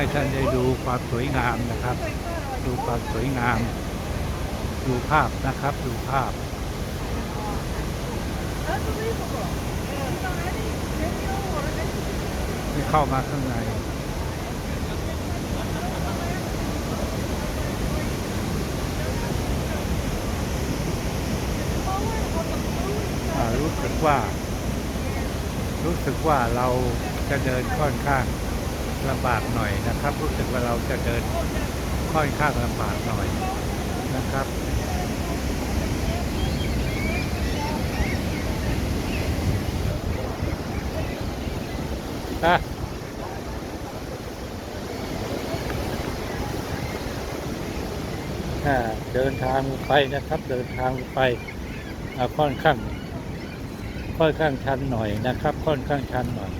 ให้ท่านได้ดูความสวยงามนะครับ ดูความสวยงาม ดูภาพนะครับ ดูภาพที่เข้ามาข้างในรู้สึกว่า รู้สึกว่าเราจะเดินค่อนข้าง ลำบากหน่อยนะครับ รู้สึกว่าเราจะเดินค่อนข้างลำบากหน่อยนะครับอะเดินทางไปนะครับ เดินทางไปค่อนข้าง ค่อนข้างชันหน่อยนะครับ ค่อนข้างชันหน่อย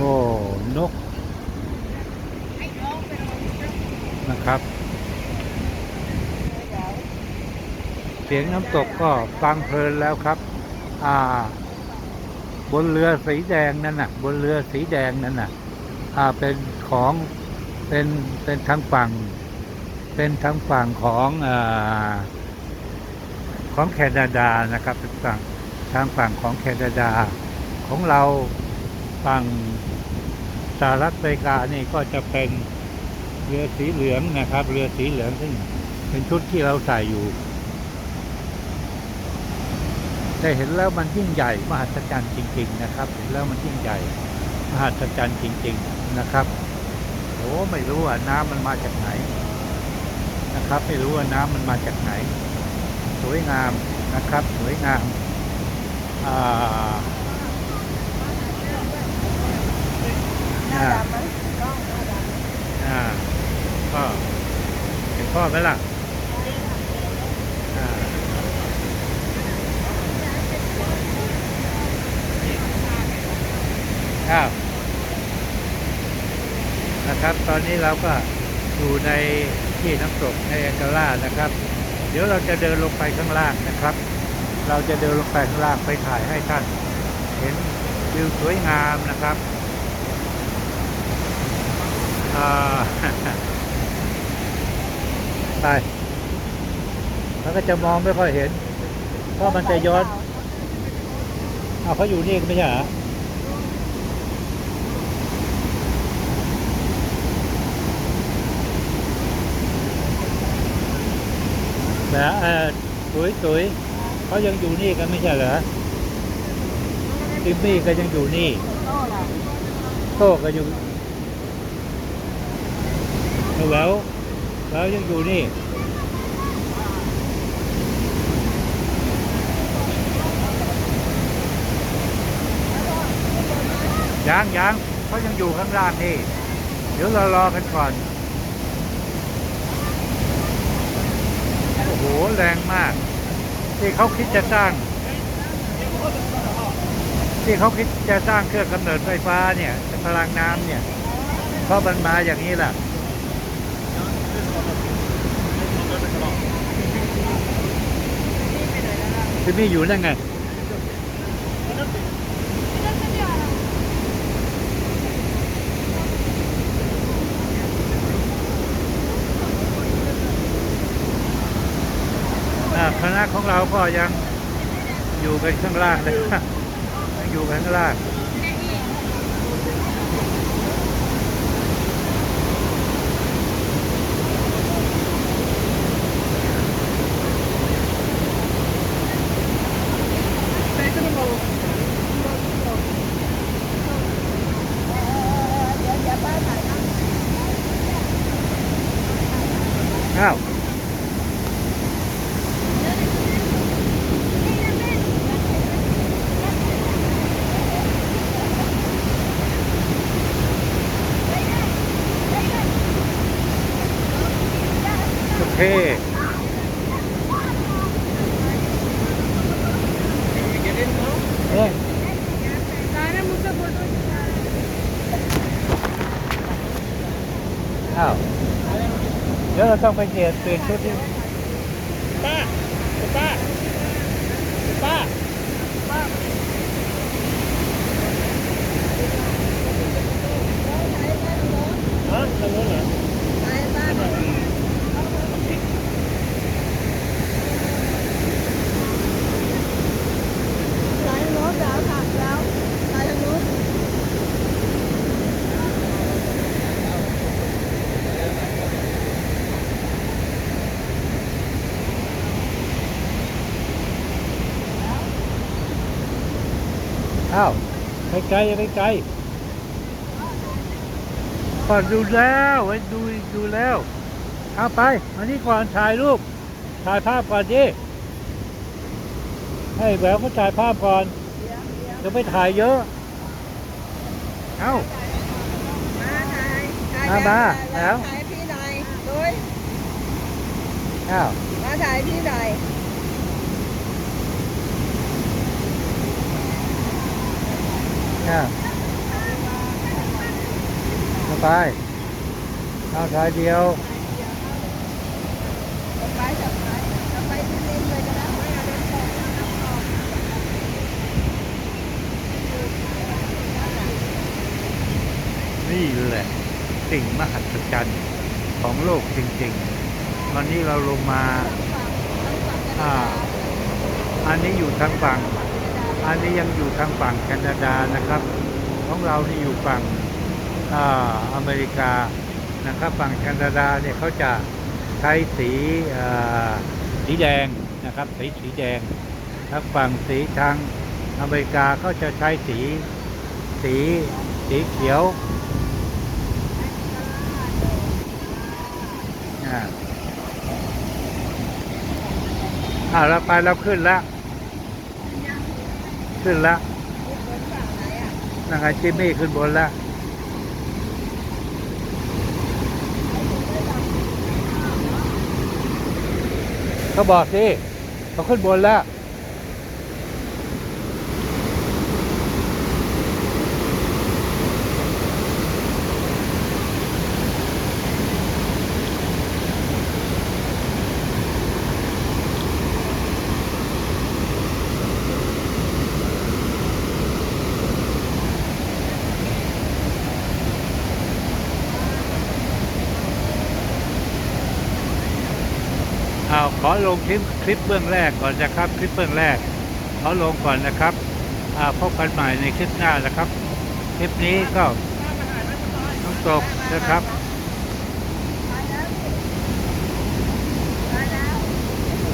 โอ้นกนะครับ เสียงน้ำตกก็ฟังเพลินแล้วครับ อ่า บนเรือสีแดงนั่นน่ะ บนเรือสีแดงนั่นน่ะ อ่าเป็นของเป็นเป็นทางฝั่ง เป็นทางฝั่งของอ่าของแคนาดานะครับเป็นฝั่งทางฝั่งของแคนาดา ของเราฝั่งสหรัฐอเมริกานี่ก็จะเป็นเรือสีเหลืองนะครับ เรือสีเหลืองซึ่งเป็นชุดที่เราใส่อยู่ แต่เห็นแล้วมันยิ่งใหญ่มหัศจรรย์จริง ๆ นะครับ เห็นแล้วมันยิ่งใหญ่มหัศจรรย์จริง ๆนะครับโอ้ไม่รู้ว่าน้ำมันมาจากไหนนะครับ ไม่รู้ว่าน้ำมันมาจากไหน สวยงามนะครับ สวยงามอ่าหน้าดำไหมกล้องหน้าดำอ่าก็เห็นพ่อไหมล่ะ อ้าวนะครับ ตอนนี้เราก็อยู่ในที่น้ำตกในแองกาล่านะครับ เดี๋ยวเราจะเดินลงไปข้างล่างนะครับ เราจะเดินลงไปข้างล่างไปถ่ายให้ท่าน เห็นวิวสวยงามนะครับอ่าไปแล้วก็จะมองไม่ค่อยเห็น เพราะมันจะย้อนอ้าวเขาอยู่นี่ก็ไม่ใช่เหรอ แต่เออตุยตุยเขายังอยู่นี่กันไม่ใช่เหรอติมมี่ก็ยังอยู่นี่ โต้ก็อยู่แหววแหววยังอยู่นี่ยังยังเขายังอยู่ข้างล่างนี่ เดี๋ยวเรารอกันก่อน โหแรงมาก ที่เขาคิดจะสร้าง ที่เขาคิดจะสร้างเครื่องกำเนิดไฟฟ้าเนี่ยพลังน้ำเนี่ย เพราะมันมาอย่างนี้แหละที่นี่อยู่นั่นไง คณะของเราก็ยังอยู่กันข้างล่างนะครับยังอยู่กันข้างล่าง เคเอ๊ะ Cara muka bodoh. อ้าวเดี๋ยวเราต้องไปเปลี่ยนเปลี่ยนชุดที่ ป้าป้าป้าฮะทางโน้นเหรอ Lại nó đảo thật đảo. Lại nó อ้าวไปไกลไปไกลก่อนดูแล้วไว้ดูดูแล้วเอาไปมานี่ก่อนถ่ายรูปถ่ายภาพก่อนดิให้แหววเขาถ่ายภาพก่อนเดี๋ยวไปถ่ายเยอะ เอ้ามาถ่ายถ่ายมาแล้วมาแล้วถ่ายพี่หน่อยด้วยอ้าวมาถ่ายพี่หน่อย อ้าวเอาไปเอาถ่ายเดียวนี่แหละสิ่งมหัศจรรย์ของโลกจริงๆ วันนี้เราลงมา อ่า อันนี้อยู่ทางฝั่ง อันนี้ยังอยู่ทางฝั่งแคนาดานะครับ ของเรานี่อยู่ฝั่งอ่าอเมริกานะครับฝั่งแคนาดาเนี่ยเขาจะใช้สีสีแดงนะครับสีสีแดงทางฝั่งสีทางอเมริกาก็จะใช้สีสีสีเขียวอ่าเราไปเราขึ้นแล้ว ขึ้นแล้วนังไงจิมมี่ขึ้นบนแล้วเขาบอกสิเขาขึ้นบนแล้ว ขอลงคลิปคลิปเบื้องแรกก่อนนะครับคลิปเบื้องแรกขอลงก่อนนะครับพบกันใหม่ในคลิปหน้านะครับ คลิปนี้ก็ต้องตกนะครับถ่าแล้ว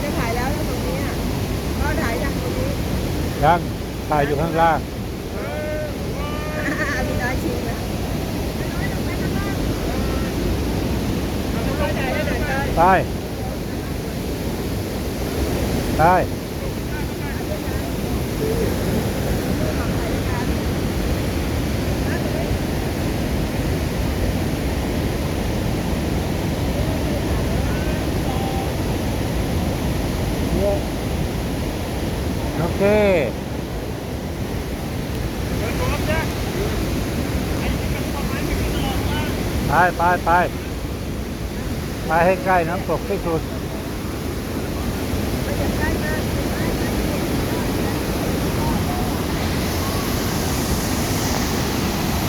จะถ่ายแล้วตรงนี้ก็ถ่ายตรงนี้ดังถ่ายอยู่ข้างล่างมีน้อยชิงนะไป ไปโอเคไปไปไปไปให้ใกล้น้ำตกที่สุด